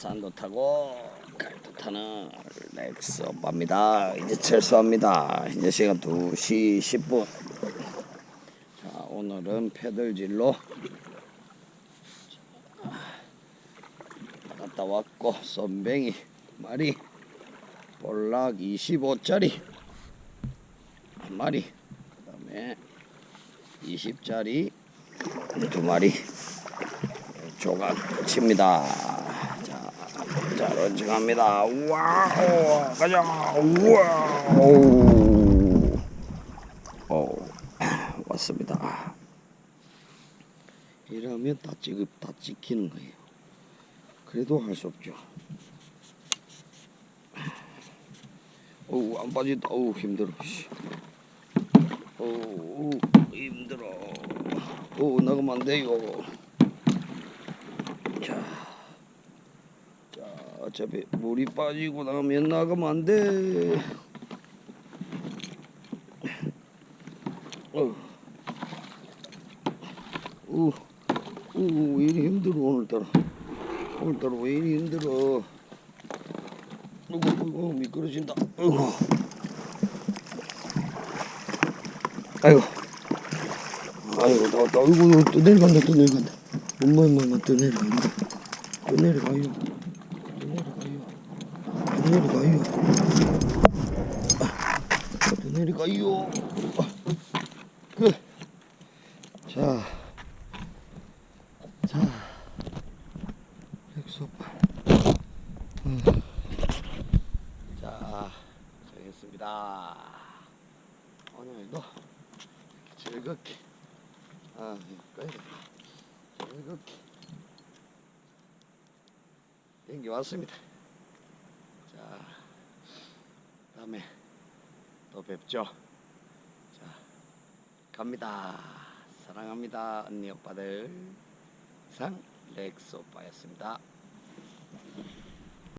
산도 타고 갈도 타는 렉스 오빠입니다. 이제 철수합니다. 이제 시간 2시 10분. 자, 오늘은 패들질로 갔다 왔고 썸뱅이 마리 볼락 25짜리 한 마리 그 다음에 20짜리 두 마리 조각 칩니다. 자, 자, 런칭합니다. 와우, 가자. 와우. 오, 왔습니다. 이러면 다 찍, 다 찍히는 거예요. 그래도 할 수 없죠. 어우, 안 빠진다. 어우, 힘들어. 씨. 어우, 힘들어. 어우, 나가면 안 돼요. 자, 자, 어차피 물이 빠지고 나면 나가면 안 돼. 어, 우, 우, 왜 이리 힘들어 오늘따라. 오늘따라 왜 이리 힘들어. 어구, 어구, 미끄러진다. 어구. 아이고. 아이고, 나, 나, 아이고, 또 내려간다, 또 내려간다. 엄마, 엄마, 또 내려간다. 또 내려가요. 또 내려가요. 또 내려가요. 그. 자. 자. 음. 자, 정했습니다. 오늘도 즐겁게. 아, 이거 즐겁게. 땡기 왔습니다. 자, 다음에 또 뵙죠. 자, 갑니다. 사랑합니다, 언니 오빠들. 상 렉스 오빠였습니다.